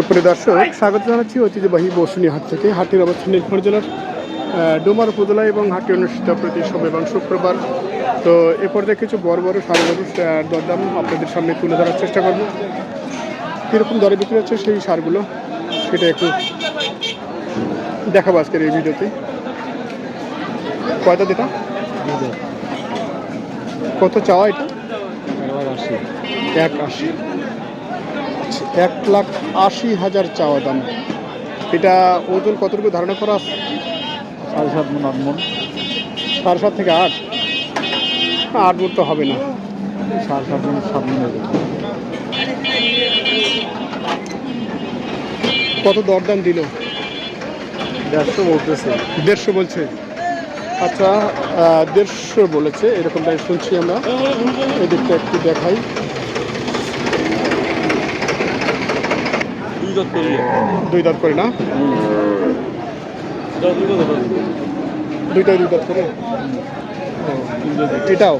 সুপ্রিয় দর্শক স্বাগত জানাচ্ছি ঐতিহ্যবাহী বসুনি হাট থেকে। হাটের অবস্থান নীলফামারী জেলার ডোমার উপজেলা এবং হাটটি অনুষ্ঠিত প্রতি সোম এবং শুক্রবার। তো এ পর্যায়ে কিছু বড় বড় আহ, দরদাম আপনাদের সামনে তুলে ধরার চেষ্টা করব। কীরকম দরে বিক্রি হচ্ছে সেই সারগুলো সেটা একটু দেখাবো আজকের এই ভিডিওতে। কয়টা দিটা? কত চাওয়া এটা? এক আশি। এক লাখ আশি হাজার চাওয়া দাম। এটা ওজন কতটুকু ধারণা করা আছে? সাড়ে সাত মন আট মন। সাড়ে সাত থেকে আট? আট মন তো হবে না। সাড়ে সাত মন সাত মন কত দরদাম দিল? দেড়শো বলতেছে। দেড়শো বলছে। আচ্ছা দেড়শো বলেছে এরকমটাই শুনছি আমরা। এদিকটা একটু দেখাই। দুই দশ করি দুই দাঁত করে না? দুইটাই দুই দাঁত করে? এটাও?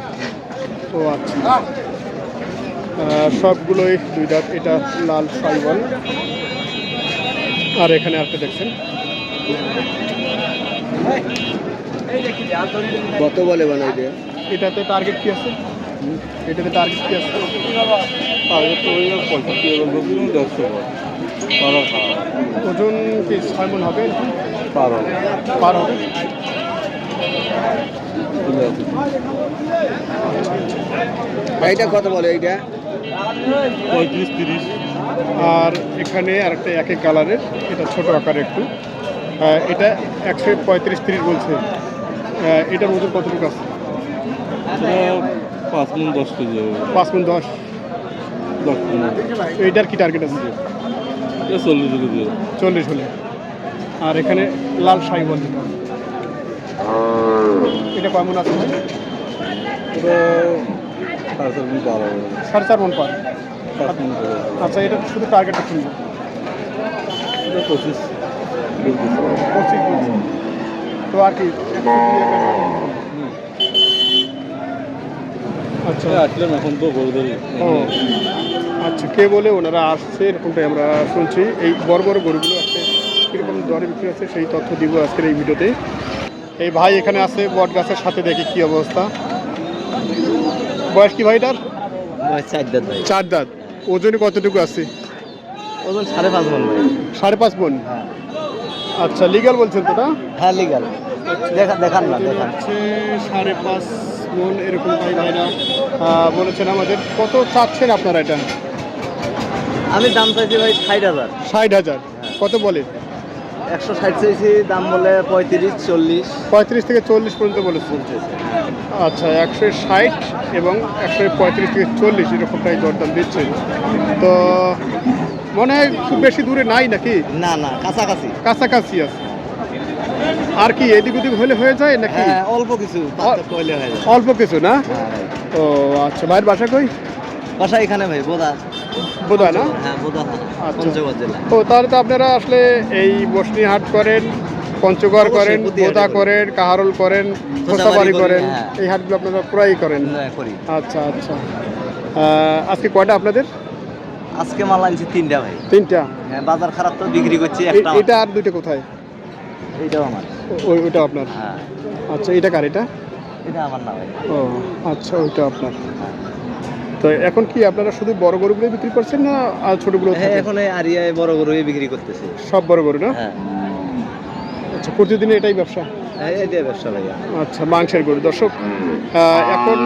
ও আচ্ছা। সবগুলোই দুই দাঁত। এটা লাল সাইবল আর এখানে একটা দেখছেন। কত বলে বানাই দে এটাতে টার্গেট কি আছে? এটাতে টার্গেট কি আছে? আগে তো ওই পঁয়ষট্টি এরকম দেড়শো পার ওজন কি ছয় মন হবে? পার পার হবে এইটা কত বলে এইটা? পঁয়ত্রিশ তিরিশ। আর এখানে আর আরেকটা একই কালারের এটা ছোট আকার একটু। আহ, এটা একশো পঁয়ত্রিশ তিরিশ বলছে। আহ, এটার ওজন কতটুকু আছে? পাঁচ মন দশ কেজি পাঁচ মন দশ। দশ এইটার কি টার্গেট আছে? চল্লিশ কেজি চল্লিশ হলে। আর এখানে লাল শাহি বল। এটা কেমন আছে? সাড়ে চার মন পার আচ্ছা এটা শুধু টার্গেটটা শুনব পঁচিশ পঁচিশ তো আর কি? আচ্ছা। আসলাম এখন তো গরুদের আচ্ছা কে বলে ওনারা আসছে এরকমটাই আমরা শুনছি। এই বড় বড় গরুগুলো আসছে কীরকম দরে বিক্রি আছে সেই তথ্য দিব আজকের এই ভিডিওতে। এই ভাই এখানে আছে বট গাছের সাথে দেখি কি অবস্থা। বয়স কি ভাইটার চার দাঁত ওজনে কতটুকু আছে? ওজন সাড়ে পাঁচ মন ভাই। সাড়ে পাঁচ মন? আচ্ছা লিগাল বলছেন তো না হ্যাঁ লিগাল দেখা দেখান না দেখান। সাড়ে পাঁচ মন এরকম ভাই ভাইরা বলেছেন আমাদের। কত চাচ্ছেন আপনারা এটা? আমি দাম চাইছি ভাই ষাট হাজার। ষাট হাজার। কত বলে? একশো ষাট চাইছি দাম বলে পঁয়ত্রিশ চল্লিশ। পঁয়ত্রিশ থেকে চল্লিশ পর্যন্ত বলেছেন আচ্ছা একশো ষাট এবং একশো পঁয়ত্রিশ থেকে চল্লিশ এরকমটাই দরদাম দিচ্ছে। তো মনে হয় খুব বেশি দূরে নাই নাকি? না না কাছাকাছি। কাছাকাছি আছে। আর কি এদিক ওদিক হলে হয়ে যায় নাকি? হ্যাঁ অল্প কিছু অল্প কিছু না? হ্যাঁ। ও আচ্ছা ভাইয়ের বাসা কই? বাসা এখানে ভাই বোধ হয় না? হ্যাঁ আচ্ছা। তো তাহলে তো আপনারা আসলে এই বসনি হাট করেন পঞ্চগড় করেন বোদা করেন কাহারল করেন খোসাবাড়ি করেন হ্যাঁ। এই হাটগুলো আপনারা প্রায়ই করেন। আচ্ছা আচ্ছা। আজকে কয়টা আপনাদের? আজকে মাল আনছি তিনটা ভাই। তিনটা? হ্যাঁ বাজার খারাপ তো বিক্রি করছি একটা এটা আর দুইটা কোথায়? এইটাও আমার। ওই ওইটা আপনার? আচ্ছা এটা কার এটা? এটা আমার না ভাই। ও আচ্ছা ওইটা আপনার। তো এখন কি আপনারা শুধু বড় গরুগুলো বিক্রি করছেন না আর ছোটগুলো হ্যাঁ এখন এই আরিয়ায় বড় গরু বিক্রি করতেছে। সব বড় গরু না? হ্যাঁ। আচ্ছা প্রতিদিন এটাই ব্যবসা? হ্যাঁ এই দিয়ে ব্যবসা ভাইয়া আচ্ছা মাংসের গরু। দর্শক এখন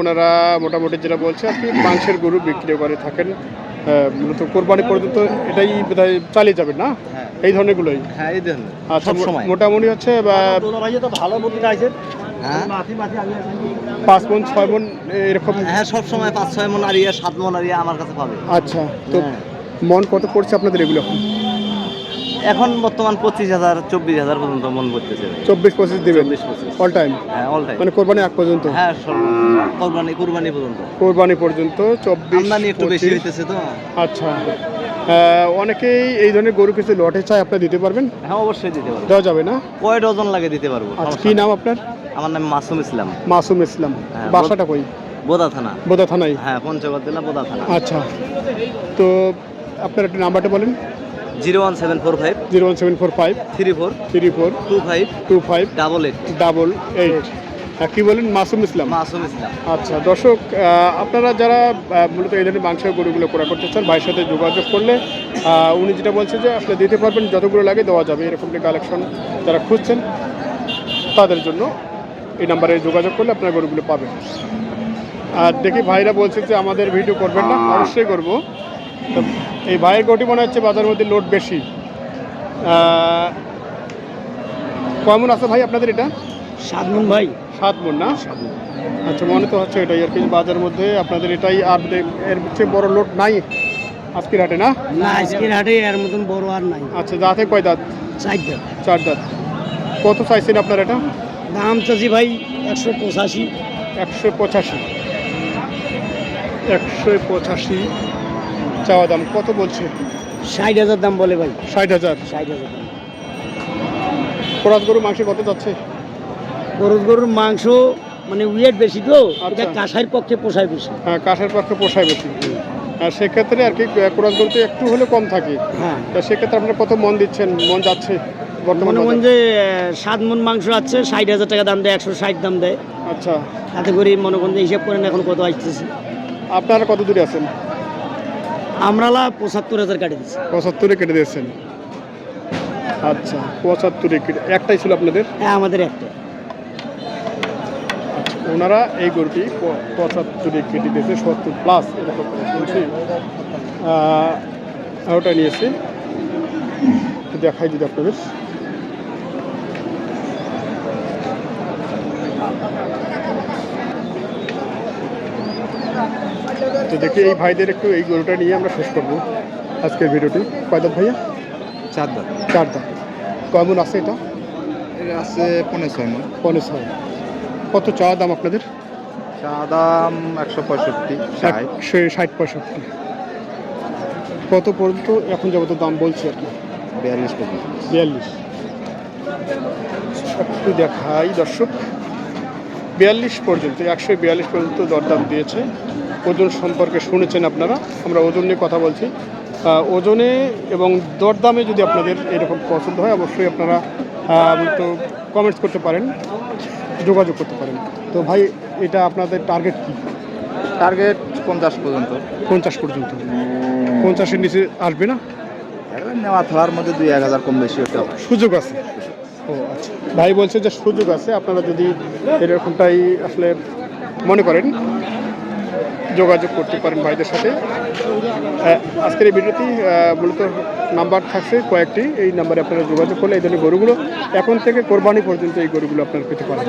ওনারা মোটামুটি যেটা বলছে আপনি মাংসের গরু বিক্রি করে থাকেন। মূলত কোরবানি পর্যন্ত এটাই বোধহয় চালিয়ে যাবেন না? হ্যাঁ। এই ধরনের। গুলোই হ্যাঁ আচ্ছা মোটামুটি হচ্ছে বা হ্যাঁ? পাঁচ মন ছয় মন এরকম? হ্যাঁ সব সময় পাঁচ ছয় মন আরিয়া সাত মন আরিয়া আমার কাছে পাবে। আচ্ছা তো হ্যাঁ। মন কত পড়ছে আপনাদের এগুলো? এখন বর্তমান পঁচিশ হাজার চব্বিশ হাজার পর্যন্ত মন করতেছে চব্বিশ পঁচিশ দেবেন? অল টাইম হ্যাঁ অল টাইম মানে কোরবানি এক পর্যন্ত? হ্যাঁ কোরবানি কোরবানি পর্যন্ত। কোরবানি পর্যন্ত চব্বিশ আমদানি একটু বেশি 25 হইতেছে তো। আচ্ছা। অনেকেই এই ধরনের গরু কিছু লটে চাই আপনি দিতে পারবেন? হ্যাঁ অবশ্যই দিতে পারব। দেওয়া যাবে না? কয় ডজন লাগে দিতে পারব? আচ্ছা কি নাম আপনার? আমার নাম মাসুম ইসলাম। মাসুম ইসলাম। হ্যাঁ, বাসাটা কই? বোদা থানা। বোদা থানায়? হ্যাঁ পঞ্চগড় জেলা বোদা থানা। আচ্ছা। তো আপনার একটা নাম্বারটা বলেন। Zero one seven four five. Zero one seven four five. Three four. Three four. Two five. Two five. Double eight. Double eight. হ্যাঁ কী বলেন মাসুম ইসলাম? মাসুম ইসলাম। আচ্ছা দর্শক আপনারা যারা মূলত এই ধরনের মাংসের গরুগুলো ক্রয় করতে চান ভাইয়ের সাথে যোগাযোগ করলে উনি যেটা বলছে যে আসলে দিতে পারবেন যতগুলো লাগে দেওয়া যাবে। এরকম কালেকশন যারা খুঁজছেন তাদের জন্য এই নাম্বারে যোগাযোগ করলে আপনার গরুগুলো পাবেন। আর দেখি ভাইরা বলছে যে আমাদের ভিডিও করবেন না অবশ্যই করব। তো এই ভাইয়ের গরুটি মনে হচ্ছে বাজারের মধ্যে লোড বেশি। কেমন আছে ভাই আপনাদের এটা? সাদমন ভাই। সাত মন না আচ্ছা মনে তো হচ্ছে এটাই আর কি বাজারের মধ্যে আপনাদের এটাই আর এর চেয়ে বড় লোড নাই আজকের হাটে না? না আজকের হাটে এর মতন বড় আর নাই। আচ্ছা দাঁতে কয় দাঁত? চারটা চার দাঁত। কত চাইছেন আপনার এটা? দাম চাচ্ছি ভাই একশো পঁচাশি। একশো পঁচাশি। একশো পঁচাশি চাওয়া দাম। কত বলছে? ষাট হাজার দাম বলে ভাই। ষাট হাজার। ষাট হাজার দাম। খোরাজ গরু মাংস কত যাচ্ছে? গরুর গরুর মাংস মানে ওয়েট বেশি তো আচ্ছা। এটা কাঁসাইয়ের পক্ষে পোষায় বেশি। হ্যাঁ কাঁসার পক্ষে পোষায় বেশি। আর সেক্ষেত্রে আর কি খোরাজ গরুতে একটু হলে কম থাকে। হ্যাঁ। তা সেক্ষেত্রে আপনারা কত মন দিচ্ছেন মন যাচ্ছে। বর্তমানে মনে যে সাত মন মাংস আছে ষাট হাজার টাকা দাম দেয় একশো ষাট দাম দেয়। আচ্ছা। তাতে করে মনে করেন হিসাব করেন এখন কত আসতেছে। আপনারা কত দূরে আছেন? আমরালা পঁচাত্তর হাজার কাটে দিচ্ছি পঁচাত্তরে কেটে দিয়েছেন। আচ্ছা পঁচাত্তরে কেটে একটাই ছিল আপনাদের? হ্যাঁ আমাদের একটা। আচ্ছা ওনারা এই গরুটি পঁচাত্তরে কেটে দিয়েছে সত্তর প্লাস এরকম শুনছি। ওটা নিয়েছি। দেখাই যদি আপনাদের। তো দেখি এই ভাইদের একটু এই গরুটা নিয়ে আমরা শেষ করব আজকের ভিডিওটি। কয়দাত ভাইয়া? চার দাঁত। চার দাঁত। কেমন আছে এটা? আছে পনেরো ছয় মন। পনেরো ছয় কত চা দাম আপনাদের? চা দাম একশো পঁয়ষট্টি ষাট। একশো ষাট পঁয়ষট্টি। কত পর্যন্ত এখন যাবত দাম বলছে আর কি বিয়াল্লিশ পর্যন্ত। বিয়াল্লিশ। একটু দেখাই দর্শক। বিয়াল্লিশ পর্যন্ত একশো বিয়াল্লিশ পর্যন্ত দরদাম দিয়েছে। ওজন সম্পর্কে শুনেছেন আপনারা আমরা ওজন নিয়ে কথা বলছি। ওজনে এবং দরদামে যদি আপনাদের এরকম পছন্দ হয় অবশ্যই আপনারা তো কমেন্টস করতে পারেন যোগাযোগ করতে পারেন। তো ভাই এটা আপনাদের টার্গেট কি? টার্গেট পঞ্চাশ পর্যন্ত। পঞ্চাশ পর্যন্ত। পঞ্চাশের নিচে আসবে না? নেওয়া থালার মধ্যে দুই এক হাজার কম বেশি হবে। সুযোগ আছে? ও আচ্ছা। ভাই বলছে যে সুযোগ আছে আপনারা যদি এরকমটাই আসলে মনে করেন যোগাযোগ করতে পারেন ভাইদের সাথে। আজকের এই ভিডিওটি মূলত নাম্বার থাকছে কয়েকটি। এই নাম্বারে আপনারা যোগাযোগ করলে এই ধরনের গরুগুলো এখন থেকে কোরবানি পর্যন্ত এই গরুগুলো আপনারা পেতে পারেন।